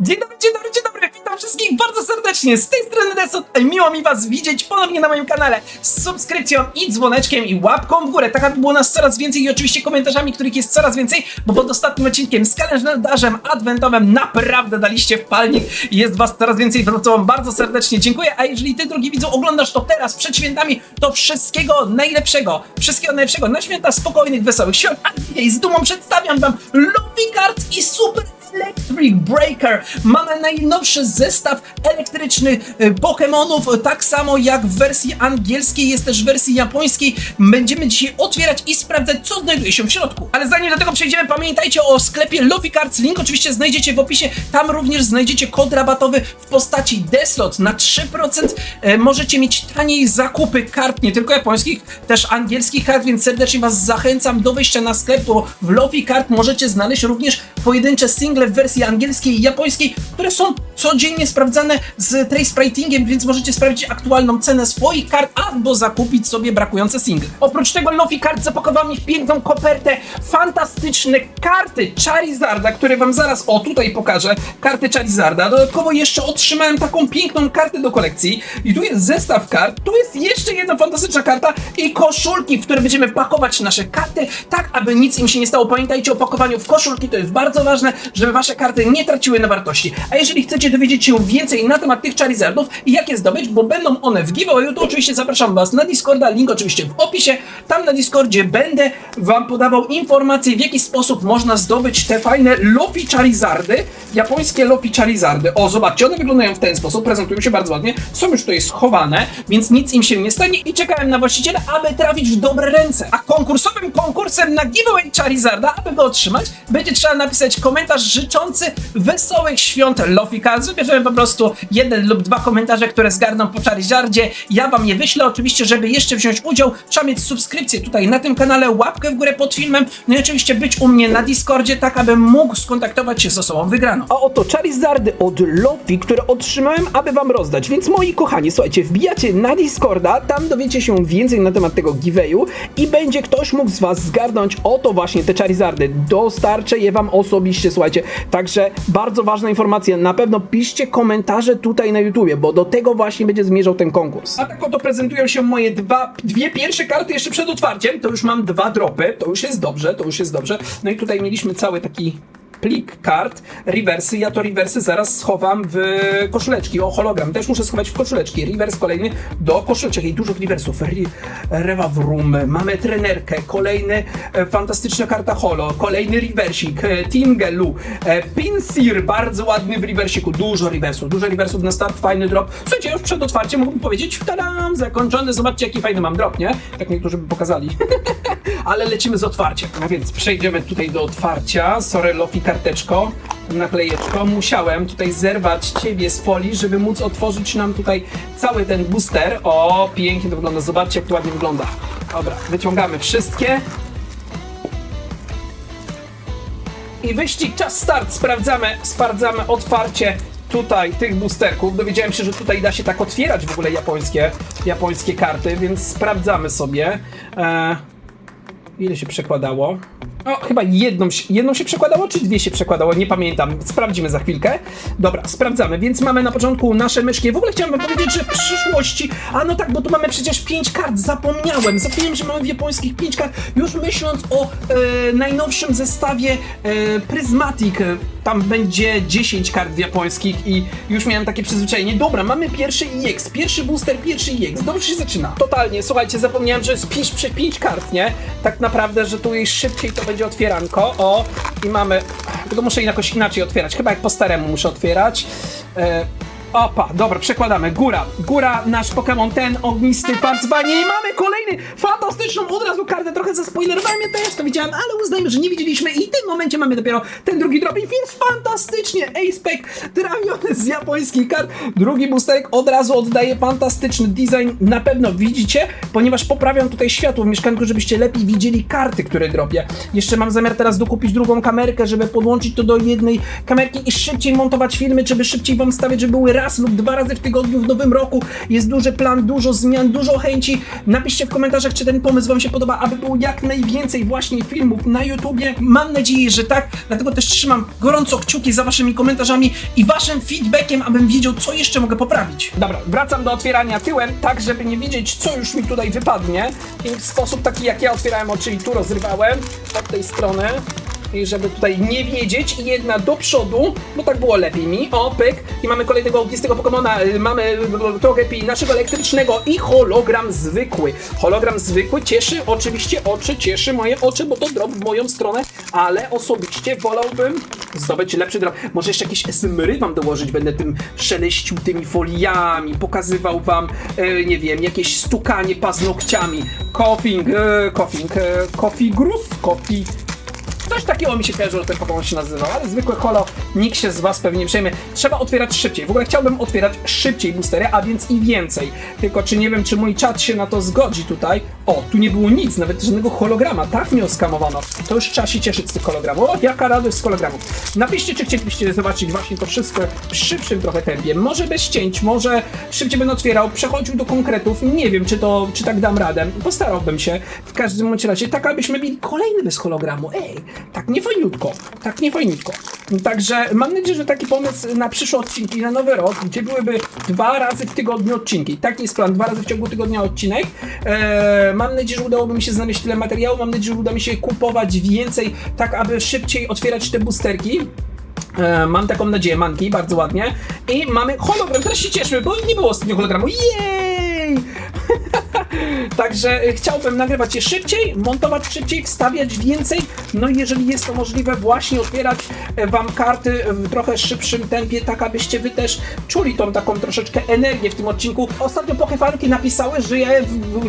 Dzień dobry, dzień dobry, dzień dobry, witam wszystkich bardzo serdecznie, z tej strony Desot, miło mi was widzieć ponownie na moim kanale. Z subskrypcją i dzwoneczkiem i łapką w górę, tak aby było nas coraz więcej i oczywiście komentarzami, których jest coraz więcej, bo pod ostatnim odcinkiem z kalendarzem adwentowym naprawdę daliście w palnik i jest was coraz więcej, za wam bardzo serdecznie. Dziękuję, a jeżeli ty drogi widzu oglądasz to teraz, przed świętami, to wszystkiego najlepszego, wszystkiego najlepszego, na święta spokojnych, wesołych świąt, a dzisiaj z dumą przedstawiam wam Lobby Card i Super Electric Breaker. Mamy najnowszy zestaw elektrycznych y, Pokémonów, tak samo jak w wersji angielskiej, jest też w wersji japońskiej. Będziemy dzisiaj otwierać i sprawdzać, co znajduje się w środku. Ale zanim do tego przejdziemy, pamiętajcie o sklepie Luffy Cards. Link oczywiście znajdziecie w opisie. Tam również znajdziecie kod rabatowy w postaci Deslot na 3%. E, Możecie mieć taniej zakupy kart, nie tylko japońskich, też angielskich kart, więc serdecznie Was zachęcam do wejścia na sklep, bo w Luffy Card możecie znaleźć również pojedyncze single w wersji angielskiej i japońskiej, które są codziennie sprawdzane z trace ratingiem, więc możecie sprawdzić aktualną cenę swoich kart albo zakupić sobie brakujące single. Oprócz tego Luffy Card zapakował mi w piękną kopertę fantastyczne karty Charizarda, które wam zaraz, o tutaj pokażę, karty Charizarda. Dodatkowo jeszcze otrzymałem taką piękną kartę do kolekcji i tu jest zestaw kart, tu jest jeszcze jedna fantastyczna karta i koszulki, w które będziemy pakować nasze karty, tak aby nic im się nie stało. Pamiętajcie o pakowaniu w koszulki, to jest bardzo ważne, żeby wasze karty nie traciły na wartości. A jeżeli chcecie dowiedzieć się więcej na temat tych Charizardów i jak je zdobyć, bo będą one w giveawayu, to oczywiście zapraszam was na Discorda, link oczywiście w opisie. Tam na Discordzie będę wam podawał informacje, w jaki sposób można zdobyć te fajne Lofi Charizardy, japońskie Lofi Charizardy. O, zobaczcie, one wyglądają w ten sposób, prezentują się bardzo ładnie, są już tutaj schowane, więc nic im się nie stanie i czekałem na właściciela, aby trafić w dobre ręce. A konkursowym konkursem na giveaway Charizarda, aby go otrzymać, będzie trzeba napisać komentarz życzący wesołych świąt Lofi Cards. Wybierzemy po prostu jeden lub dwa komentarze, które zgarną po Charizardzie. Ja wam je wyślę, oczywiście, żeby jeszcze wziąć udział, trzeba mieć subskrypcję tutaj na tym kanale, łapkę w górę pod filmem, no i oczywiście być u mnie na Discordzie, tak aby mógł skontaktować się z osobą wygraną. A oto Charizardy od Lofi, które otrzymałem, aby wam rozdać. Więc moi kochani, słuchajcie, wbijacie na Discorda, tam dowiecie się więcej na temat tego giveawayu i będzie ktoś mógł z was zgarnąć oto właśnie te Charizardy. Dostarczę je wam osobiście, słuchajcie. Także bardzo ważna informacja, na pewno piszcie komentarze tutaj na YouTubie, bo do tego właśnie będzie zmierzał ten konkurs. A tak oto prezentują się moje dwa, dwie pierwsze karty jeszcze przed otwarciem. To już mam dwa dropy, to już jest dobrze, to już jest dobrze. No i tutaj mieliśmy cały taki plik kart, rewersy. Ja to rewersy zaraz schowam w koszuleczki. O, hologram też muszę schować w koszuleczki. Rewers kolejny do koszuleczek. I dużo rewersów. Re- Revavrum, mamy trenerkę, kolejny e, fantastyczna karta holo, kolejny reversik, e, Tingelu, e, Pinsir, bardzo ładny w reversiku. Dużo rewersów, dużo rewersów na start, fajny drop. Słuchajcie, już przed otwarciem mógłbym powiedzieć, tadam, zakończony, zobaczcie jaki fajny mam drop, nie? Tak niektórzy by pokazali. Ale lecimy z otwarciem. A więc przejdziemy tutaj do otwarcia. Sorry, Lofi karteczko, naklejeczko. Musiałem tutaj zerwać ciebie z folii, żeby móc otworzyć nam tutaj cały ten booster. O, pięknie to wygląda. Zobaczcie, jak to ładnie wygląda. Dobra, wyciągamy wszystkie. I wyścig, czas start. Sprawdzamy, sprawdzamy otwarcie tutaj tych boosterków. Dowiedziałem się, że tutaj da się tak otwierać w ogóle japońskie, japońskie karty, więc sprawdzamy sobie. E, ile się przekładało? O, chyba jedną, jedną się przekładało, czy dwie się przekładało, nie pamiętam. Sprawdzimy za chwilkę. Dobra, sprawdzamy. Więc mamy na początku nasze myszki. W ogóle chciałem powiedzieć, że w przyszłości. A no tak, bo tu mamy przecież pięć kart. Zapomniałem. Zapomniałem, że mamy w japońskich pięć kart. Już myśląc o e, najnowszym zestawie e, Prismatic. Tam będzie 10 kart japońskich i już miałem takie przyzwyczajenie. Dobra, mamy pierwszy EX, pierwszy booster, pierwszy EX. Dobrze się zaczyna. Totalnie, słuchajcie, zapomniałem, że jest 5 przy 5 kart, nie? Tak naprawdę, że tu jej szybciej to będzie otwieranko. O, i mamy. Tylko muszę jakoś inaczej otwierać. Chyba jak po staremu muszę otwierać. E, Opa, dobra, przekładamy. Góra. Góra, nasz Pokémon, ten ognisty farcwanie. I mamy kolejny fantastyczną od razu kartę. Trochę zaspoilerowałem ja też, to widziałem, ale uznajmy, że nie widzieliśmy. I w tym momencie mamy dopiero ten drugi drop. I jest fantastycznie. Ace-Pack trafiony z japońskich kart. Drugi boosterek od razu oddaje fantastyczny design. Na pewno widzicie, ponieważ poprawiam tutaj światło w mieszkanku, żebyście lepiej widzieli karty, które dropię. Jeszcze mam zamiar teraz dokupić drugą kamerkę, żeby podłączyć to do jednej kamerki i szybciej montować filmy, żeby szybciej wam stawiać, żeby były raz lub dwa razy w tygodniu w nowym roku. Jest duży plan, dużo zmian, dużo chęci. Napiszcie w komentarzach, czy ten pomysł Wam się podoba, aby było jak najwięcej właśnie filmów na YouTubie. Mam nadzieję, że tak, dlatego też trzymam gorąco kciuki za Waszymi komentarzami i Waszym feedbackiem, abym wiedział, co jeszcze mogę poprawić. Dobra, wracam do otwierania tyłem, tak żeby nie widzieć, co już mi tutaj wypadnie. I w sposób taki, jak ja otwierałem oczy i tu rozrywałem, od tej strony. I żeby tutaj nie wiedzieć, i jedna do przodu, bo tak było lepiej mi. O, pyk. I mamy kolejnego autistego Pokemona, y, mamy y, Togepi naszego elektrycznego i hologram zwykły. Hologram zwykły cieszy oczywiście oczy, cieszy moje oczy, bo to drop w moją stronę, ale osobiście wolałbym zdobyć lepszy drop. Może jeszcze jakieś SMR wam dołożyć, będę tym szeleścił tymi foliami, pokazywał wam, e, nie wiem, jakieś stukanie paznokciami. Coughing, e, coughing, e, coffee gruz, coffee... Coś takiego mi się kojarzy, że ten Pokémon się nazywał, ale zwykłe holo, nikt się z was pewnie nie przejmie. Trzeba otwierać szybciej. W ogóle chciałbym otwierać szybciej boostery, a więc i więcej. Tylko czy nie wiem, czy mój czat się na to zgodzi tutaj. O, tu nie było nic, nawet żadnego holograma, tak mnie oskamowano. To już trzeba się cieszyć z tych hologramów. O, jaka radość z hologramów. Napiszcie, czy chcielibyście zobaczyć właśnie to wszystko w szybszym trochę tempie. Może bez cięć, może szybciej będę otwierał, przechodził do konkretów. Nie wiem, czy to, czy tak dam radę. Postarałbym się. W każdym bądź razie, tak abyśmy mieli kolejny bez hologramu. Ej, tak nie fajniutko, tak nie fajniutko. Także mam nadzieję, że taki pomysł na przyszłe odcinki, na nowy rok, gdzie byłyby dwa razy w tygodniu odcinki. Taki jest plan, dwa razy w ciągu tygodnia odcinek. Eee, mam nadzieję, że udałoby mi się znaleźć tyle materiału, mam nadzieję, że uda mi się kupować więcej, tak aby szybciej otwierać te boosterki. E, mam taką nadzieję, manki, bardzo ładnie. I mamy hologram, teraz się cieszmy, bo nie było ostatnio hologramu. Jej! Także e, chciałbym nagrywać je szybciej, montować szybciej, wstawiać więcej. No i jeżeli jest to możliwe, właśnie otwierać e, wam karty w trochę szybszym tempie, tak abyście wy też czuli tą taką troszeczkę energię w tym odcinku. Ostatnio pokefanki napisały, że ja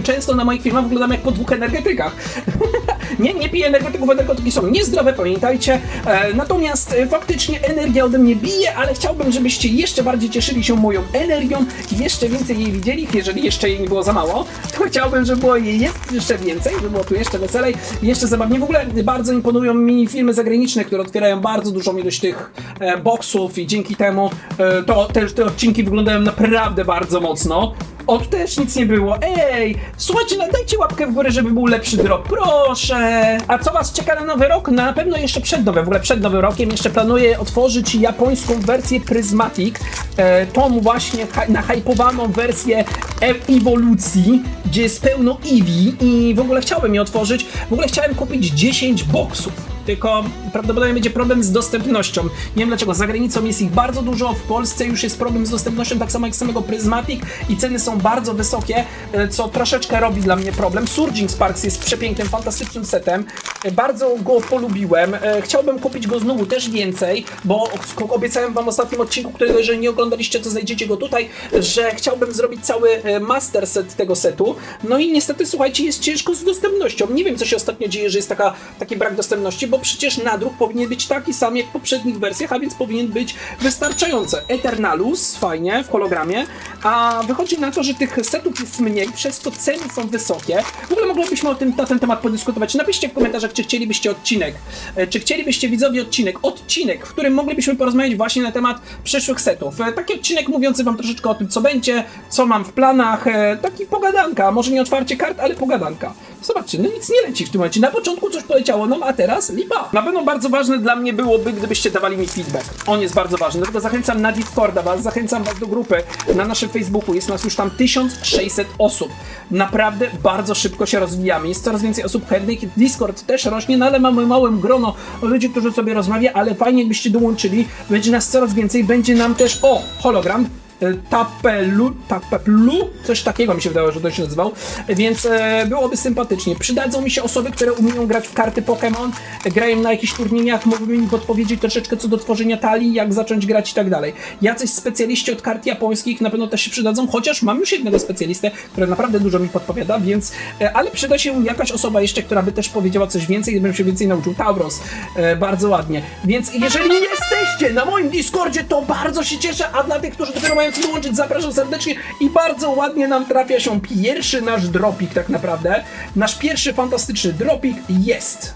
często na moich filmach wyglądam jak po dwóch energetykach. nie, nie piję energetyków, energetyki są niezdrowe, pamiętajcie. E, natomiast e, faktycznie energia ode mnie bije, ale chciałbym, żebyście jeszcze bardziej cieszyli się moją energią i jeszcze więcej jej widzieli, jeżeli jeszcze jej nie było za mało, to chciałbym, żeby było jej jeszcze więcej, żeby było tu jeszcze weselej, jeszcze zabawniej. W ogóle bardzo imponują mi filmy zagraniczne, które otwierają bardzo dużą ilość tych e, boksów i dzięki temu e, to te, te odcinki wyglądają naprawdę bardzo mocno. O, też nic nie było. Ej, słuchajcie, no dajcie łapkę w górę, żeby był lepszy drop, proszę. A co was czeka na nowy rok? Na pewno jeszcze przed nowym, w ogóle przed nowym rokiem jeszcze planuję otworzyć japońską wersję Prismatic, e, tą właśnie nahypowaną wersję e- ewolucji, gdzie jest pełno Eevee i w ogóle chciałbym je otworzyć. W ogóle chciałem kupić 10 boksów. Tylko prawdopodobnie będzie problem z dostępnością. Nie wiem dlaczego, za granicą jest ich bardzo dużo, w Polsce już jest problem z dostępnością, tak samo jak samego Prismatic i ceny są bardzo wysokie, e, co troszeczkę robi dla mnie problem. Surging Sparks jest przepięknym, fantastycznym setem, E, bardzo go polubiłem, E, chciałbym kupić go znowu też więcej, bo obiecałem wam w ostatnim odcinku, którego jeżeli nie oglądaliście, to znajdziecie go tutaj, że chciałbym zrobić cały master set tego setu, no i niestety słuchajcie, jest ciężko z dostępnością. Nie wiem co się ostatnio dzieje, że jest taka, taki brak dostępności, bo przecież nadruk powinien być taki sam jak w poprzednich wersjach, a więc powinien być wystarczający. Eternalus, fajnie, w hologramie, a wychodzi na to, że tych setów jest mniej, przez to ceny są wysokie. W ogóle moglibyśmy o tym, na ten temat podyskutować. Napiszcie w komentarzach, czy chcielibyście odcinek, e, czy chcielibyście widzowie odcinek, odcinek, w którym moglibyśmy porozmawiać właśnie na temat przyszłych setów. E, Taki odcinek mówiący wam troszeczkę o tym, co będzie, co mam w planach, e, taki pogadanka, może nie otwarcie kart, ale pogadanka. Zobaczcie, no nic nie leci w tym momencie. Na początku coś poleciało nam, a teraz lipa. Na pewno bardzo ważne dla mnie byłoby, gdybyście dawali mi feedback. On jest bardzo ważny, dlatego zachęcam na Discorda was, zachęcam was do grupy na naszym Facebooku. Jest nas już tam 1600 osób. Naprawdę bardzo szybko się rozwijamy. Jest coraz więcej osób chętnych. Discord też rośnie, no ale mamy małym grono ludzi, którzy sobie rozmawia, ale fajnie jakbyście dołączyli. Będzie nas coraz więcej. Będzie nam też, o, hologram, e, Tapelu, Tapeplu, coś takiego mi się wydało, że to się nazywał, więc e, byłoby sympatycznie. Przydadzą mi się osoby, które umieją grać w karty Pokémon, grają na jakichś turniejach, mogłyby mi podpowiedzieć troszeczkę co do tworzenia talii, jak zacząć grać i tak dalej. Jacyś specjaliści od kart japońskich na pewno też się przydadzą, chociaż mam już jednego specjalistę, który naprawdę dużo mi podpowiada, więc, e, ale przyda się jakaś osoba jeszcze, która by też powiedziała coś więcej, bym się więcej nauczył. Tauros, e, bardzo ładnie. Więc jeżeli jesteście na moim Discordzie, to bardzo się cieszę, a dla tych, którzy dopiero mają co dołączyć, zapraszam serdecznie i bardzo ładnie nam trafia się pierwszy nasz dropik tak naprawdę. Nasz pierwszy fantastyczny dropik jest.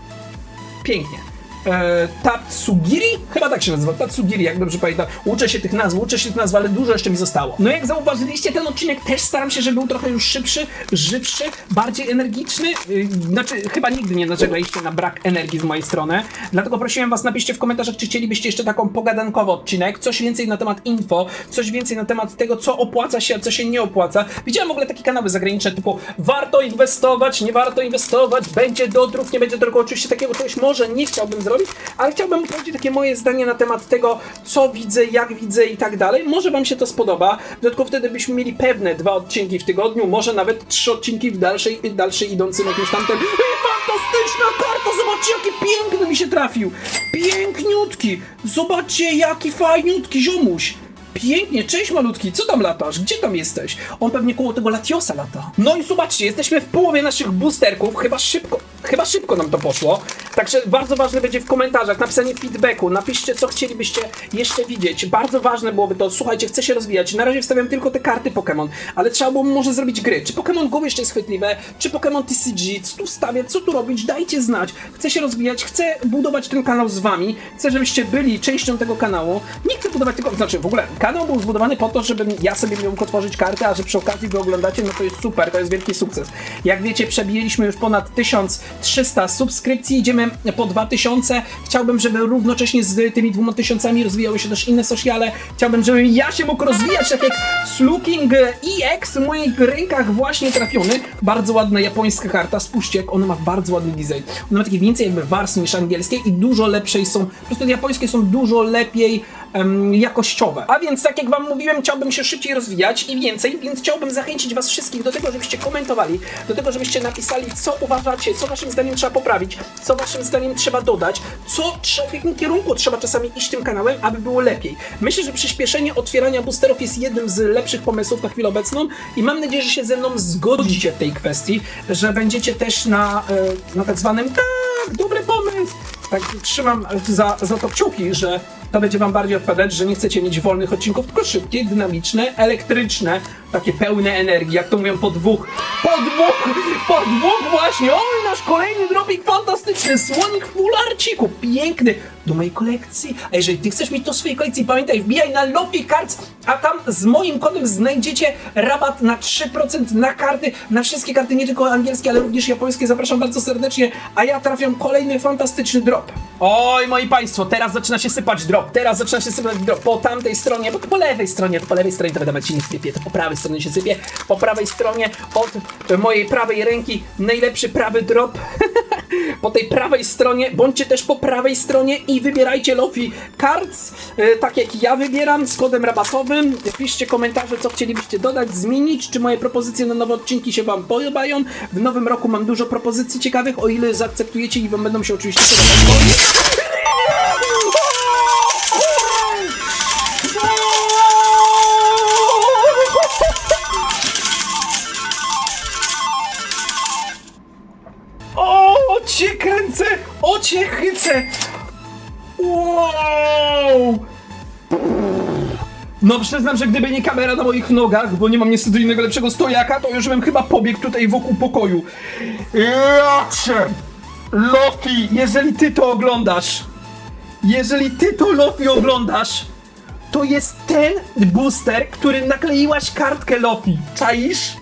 Pięknie. E, Tatsugiri? Chyba tak się nazywa, Tatsugiri, jak dobrze pamiętam. Uczę się tych nazw, uczę się tych nazw, ale dużo jeszcze mi zostało. No jak zauważyliście, ten odcinek też staram się, żeby był trochę już szybszy, żywszy, bardziej energiczny. Yy, Znaczy, chyba nigdy nie narzekaliście na brak energii z mojej strony. Dlatego prosiłem was, napiszcie w komentarzach, czy chcielibyście jeszcze taką pogadankowy odcinek, coś więcej na temat info, coś więcej na temat tego, co opłaca się, a co się nie opłaca. Widziałem w ogóle takie kanały zagraniczne typu warto inwestować, nie warto inwestować, będzie dodruk, nie będzie dodruku. Oczywiście takiego czegoś może nie chciałbym zrobić, ale chciałbym powiedzieć takie moje zdanie na temat tego, co widzę, jak widzę i tak dalej. Może wam się to spodoba. Dodatkowo wtedy byśmy mieli pewne dwa odcinki w tygodniu, może nawet trzy odcinki w dalszej, dalszej idącym jakimś tamtym. Ej, fantastyczna karta! Zobaczcie, jaki piękny mi się trafił! Piękniutki! Zobaczcie, jaki fajniutki ziomuś! Pięknie, cześć malutki, co tam latasz? Gdzie tam jesteś? On pewnie koło tego Latiosa lata. No i zobaczcie, jesteśmy w połowie naszych boosterków, chyba szybko, chyba szybko nam to poszło. Także bardzo ważne będzie w komentarzach napisanie feedbacku, napiszcie co chcielibyście jeszcze widzieć. Bardzo ważne byłoby to, słuchajcie, chcę się rozwijać. Na razie wstawiam tylko te karty Pokémon, ale trzeba było może zrobić gry. Czy Pokémon Go jeszcze jest chwytliwe? Czy Pokémon TCG? Co tu stawiać? Co tu robić? Dajcie znać. Chcę się rozwijać, chcę budować ten kanał z wami. Chcę, żebyście byli częścią tego kanału. Nie chcę budować tylko, znaczy w ogóle kanał był zbudowany po to, żebym ja sobie mógł otworzyć kartę, a że przy okazji wy oglądacie, no to jest super, to jest wielki sukces. Jak wiecie, przebijeliśmy już ponad 1300 subskrypcji, idziemy po 2000. Chciałbym, żeby równocześnie z tymi dwoma tysiącami rozwijały się też inne sociale. Chciałbym, żebym ja się mógł rozwijać, tak jak Sluking EX w moich rękach właśnie trafiony. Bardzo ładna japońska karta, spójrzcie, jak ona ma bardzo ładny design. Ona ma takie więcej jakby warstw niż angielskie i dużo lepszej są, po prostu japońskie są dużo lepiej em, jakościowe. A więc, tak jak wam mówiłem, chciałbym się szybciej rozwijać i więcej, więc chciałbym zachęcić was wszystkich do tego, żebyście komentowali, do tego, żebyście napisali, co uważacie, co waszym zdaniem trzeba poprawić, co waszym zdaniem trzeba dodać, co trzeba, w jakim kierunku trzeba czasami iść tym kanałem, aby było lepiej. Myślę, że przyspieszenie otwierania boosterów jest jednym z lepszych pomysłów na chwilę obecną i mam nadzieję, że się ze mną zgodzicie w tej kwestii, że będziecie też na, e, na tak zwanym tak, dobry pomysł, tak trzymam za, za to kciuki, że to będzie wam bardziej odpowiadać, że nie chcecie mieć wolnych odcinków, tylko szybkie, dynamiczne, elektryczne, takie pełne energii, jak to mówią po dwóch, po dwóch, po dwóch właśnie, oj, nasz kolejny dropik fantastyczny, słonik w fularciku, piękny, do mojej kolekcji, a jeżeli ty chcesz mieć to w swojej kolekcji, pamiętaj, wbijaj na Lofi Cards, a tam z moim kodem znajdziecie rabat na 3% na karty, na wszystkie karty, nie tylko angielskie, ale również japońskie, zapraszam bardzo serdecznie, a ja trafiam kolejny fantastyczny drop. Oj, moi państwo, teraz zaczyna się sypać drop, teraz zaczyna się sypać drop. Po tamtej stronie, bo to po lewej stronie, to po lewej stronie to wiadomo ci nie sypie, to po prawej stronie się sypie, po prawej stronie od mojej prawej ręki najlepszy prawy drop, po tej prawej stronie, bądźcie też po prawej stronie i wybierajcie Lofi Cards, e, tak jak ja wybieram, z kodem rabatowym, piszcie komentarze, co chcielibyście dodać, zmienić, czy moje propozycje na nowe odcinki się wam podobają, w nowym roku mam dużo propozycji ciekawych, o ile zaakceptujecie i wam będą się oczywiście podobać. Cię chycę! Wow! No przyznam, że gdyby nie kamera na moich nogach, bo nie mam niestety innego lepszego stojaka, to już bym chyba pobiegł tutaj wokół pokoju. Jacie! Lofi, jeżeli ty to oglądasz, jeżeli ty to Lofi oglądasz, to jest ten booster, który nakleiłaś kartkę Lofi. Czaisz?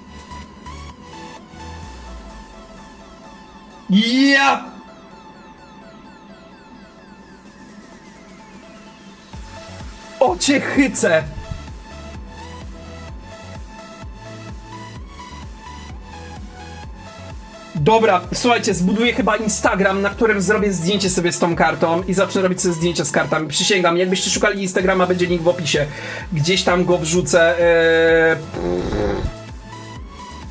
Ja! O cię chycę! Dobra, słuchajcie, zbuduję chyba Instagram, na którym zrobię zdjęcie sobie z tą kartą i zacznę robić sobie zdjęcia z kartami. Przysięgam, jakbyście szukali Instagrama, będzie link w opisie. Gdzieś tam go wrzucę. Eee...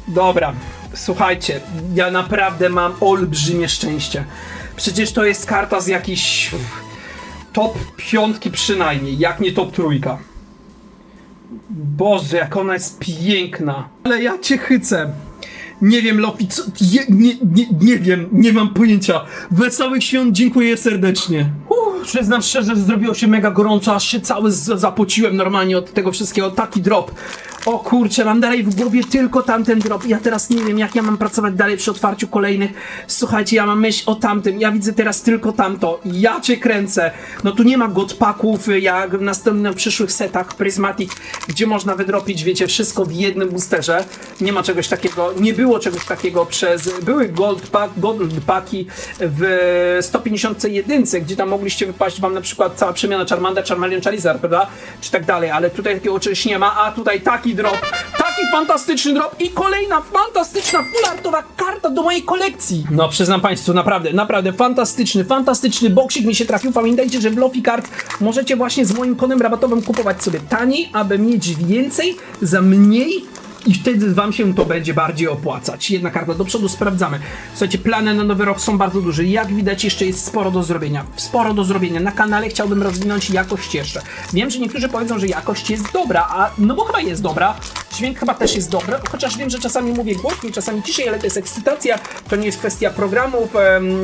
Dobra, słuchajcie, ja naprawdę mam olbrzymie szczęście. Przecież to jest karta z jakiejś top piątki przynajmniej, jak nie top trójka. Boże, jak ona jest piękna. Ale ja cię chycę. Nie wiem, Lofi, co... Je, nie, nie, nie wiem, nie mam pojęcia. Wesołych świąt, dziękuję serdecznie. Przyznam szczerze, że zrobiło się mega gorąco, aż się cały zapociłem normalnie od tego wszystkiego. Taki drop. O kurczę, mam dalej w głowie tylko tamten drop. Ja teraz nie wiem, jak ja mam pracować dalej przy otwarciu kolejnych. Słuchajcie, ja mam myśl o tamtym. Ja widzę teraz tylko tamto. Ja cię kręcę. No tu nie ma godpaków jak w następnych przyszłych setach Prismatic, gdzie można wydropić, wiecie, wszystko w jednym boosterze. Nie ma czegoś takiego, nie było czegoś takiego przez. Były gold, pack, gold w 151, gdzie tam mogliście wypaść wam na przykład cała przemiana Charmander, Charmeleon, Charizard, prawda? Czy tak dalej, ale tutaj takiego czegoś nie ma, a tutaj taki drop, taki fantastyczny drop i kolejna fantastyczna full-artowa karta do mojej kolekcji. No przyznam państwu, naprawdę, naprawdę fantastyczny, fantastyczny boksik mi się trafił. Pamiętajcie, że w Lofi Card możecie właśnie z moim kodem rabatowym kupować sobie taniej, aby mieć więcej za mniej i wtedy wam się to będzie bardziej opłacać. Jedna karta do przodu, sprawdzamy. Słuchajcie, plany na nowy rok są bardzo duże. Jak widać, jeszcze jest sporo do zrobienia. Sporo do zrobienia. Na kanale chciałbym rozwinąć jakość jeszcze. Wiem, że niektórzy powiedzą, że jakość jest dobra, a no bo chyba jest dobra. Dźwięk chyba też jest dobry, chociaż wiem, że czasami mówię głośniej, czasami ciszej, ale to jest ekscytacja, to nie jest kwestia programów,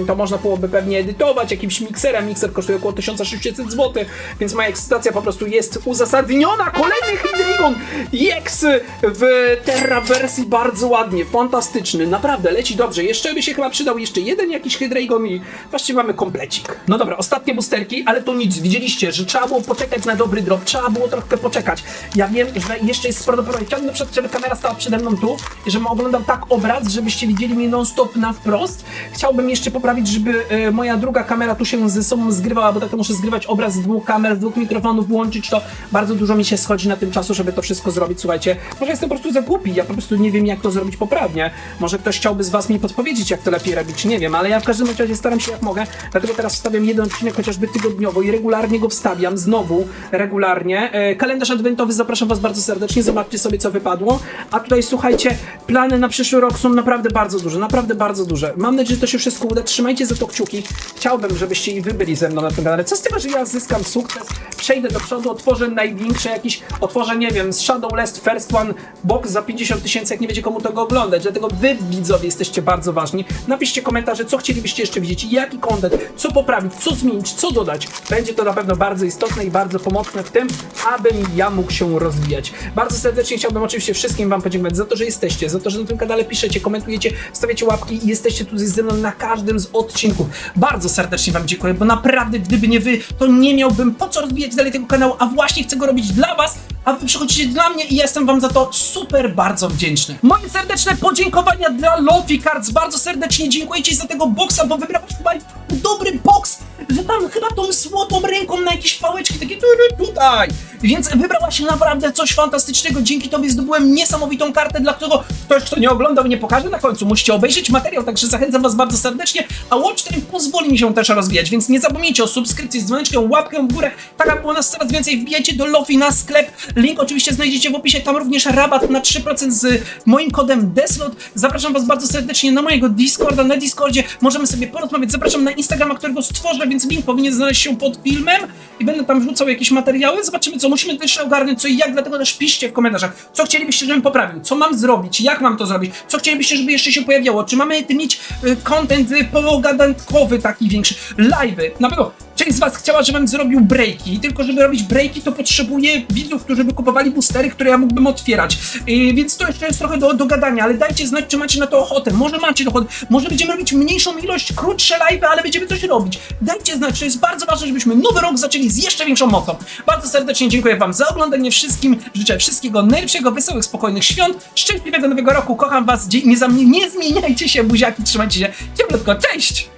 to można byłoby pewnie edytować jakimś mikserem. Mikser kosztuje około 1600 zł, więc moja ekscytacja po prostu jest uzasadniona. Kolejny Hydreigon EX w Terra wersji bardzo ładnie, fantastyczny, naprawdę leci dobrze. Jeszcze by się chyba przydał jeszcze jeden jakiś Hydreigon i właściwie mamy komplecik. No dobra, ostatnie boosterki, ale to nic, widzieliście, że trzeba było poczekać na dobry drop, trzeba było trochę poczekać. Ja wiem, że jeszcze jest do Chciałbym na przykład, żeby kamera stała przede mną tu i żebym oglądał tak obraz, żebyście widzieli mnie non-stop na wprost. Chciałbym jeszcze poprawić, żeby e, moja druga kamera tu się ze sobą zgrywała, bo tak to muszę zgrywać obraz z dwóch kamer, z dwóch mikrofonów, włączyć to. Bardzo dużo mi się schodzi na tym czasu, żeby to wszystko zrobić. Słuchajcie, może jestem po prostu za głupi, ja po prostu nie wiem, jak to zrobić poprawnie. Może ktoś chciałby z was mi podpowiedzieć, jak to lepiej robić, nie wiem, ale ja w każdym razie staram się jak mogę, dlatego teraz wstawiam jeden odcinek chociażby tygodniowo i regularnie go wstawiam, znowu, regularnie. E, kalendarz adwentowy, zapraszam was bardzo serdecznie, zobaczcie sobie, co wypadło. A tutaj, słuchajcie, plany na przyszły rok są naprawdę bardzo duże, naprawdę bardzo duże. Mam nadzieję, że to się wszystko uda, trzymajcie za to kciuki. Chciałbym, żebyście i wy byli ze mną na tym kanale. Co z tego, że ja zyskam sukces, przejdę do przodu, otworzę największy jakiś, otworzę, nie wiem, z Shadow Last First One box za 50 tysięcy, jak nie wiecie komu tego oglądać. Dlatego wy, widzowie, jesteście bardzo ważni. Napiszcie komentarze, co chcielibyście jeszcze widzieć, jaki content, co poprawić, co zmienić, co dodać. Będzie to na pewno bardzo istotne i bardzo pomocne w tym, abym ja mógł się rozwijać. Bardzo serdecznie chciałbym oczywiście wszystkim wam podziękować za to, że jesteście, za to, że na tym kanale piszecie, komentujecie, stawiacie łapki i jesteście tutaj ze mną na każdym z odcinków. Bardzo serdecznie wam dziękuję, bo naprawdę gdyby nie wy, to nie miałbym po co rozwijać dalej tego kanału, a właśnie chcę go robić dla was, a wy przychodzicie dla mnie i jestem wam za to super bardzo wdzięczny. Moje serdeczne podziękowania dla Lofi Cards. Bardzo serdecznie dziękuję ci za tego boksa, bo wybrałeś chyba dobry boks, że tam chyba tą złotą ręką na jakieś pałeczki takie tu, tu, tutaj. Więc wybrałaś naprawdę coś fantastycznego. Dzięki tobie zdobyłem niesamowitą kartę, dla którego ktoś, kto nie oglądał, nie pokaże na końcu. Musicie obejrzeć materiał, także zachęcam was bardzo serdecznie, a Watch Time pozwoli mi się też rozwijać, więc nie zapomnijcie o subskrypcji z dzwoneczkiem, łapkę w górę, tak aby było nas coraz więcej. Wbijajcie do Lofi na sklep, link oczywiście znajdziecie w opisie, tam również rabat na 3% z moim kodem DESLOT. Zapraszam was bardzo serdecznie na mojego Discorda, na Discordzie możemy sobie porozmawiać, zapraszam na Instagrama, którego stworzę, więc link powinien znaleźć się pod filmem. I będę tam wrzucał jakieś materiały, zobaczymy co musimy też ogarnąć, co i jak, dlatego też piszcie w komentarzach, co chcielibyście, żebym poprawił, co mam zrobić, jak mam to zrobić, co chcielibyście, żeby jeszcze się pojawiało, czy mamy mieć y, content pogadankowy taki większy, live'y, na pewno Część z was chciała, żebym zrobił breaki, tylko żeby robić breaki, to potrzebuję widzów, którzy by kupowali boostery, które ja mógłbym otwierać. Yy, więc to jeszcze jest trochę do, do gadania, ale dajcie znać, czy macie na to ochotę. Może macie ochotę, może będziemy robić mniejszą ilość, krótsze live, ale będziemy coś robić. Dajcie znać, to jest bardzo ważne, żebyśmy nowy rok zaczęli z jeszcze większą mocą. Bardzo serdecznie dziękuję wam za oglądanie wszystkim. Życzę wszystkiego najlepszego, wesołych, spokojnych świąt, szczęśliwego nowego roku. Kocham was, nie, nie zmieniajcie się, buziaki, trzymajcie się cieplutko. Cześć!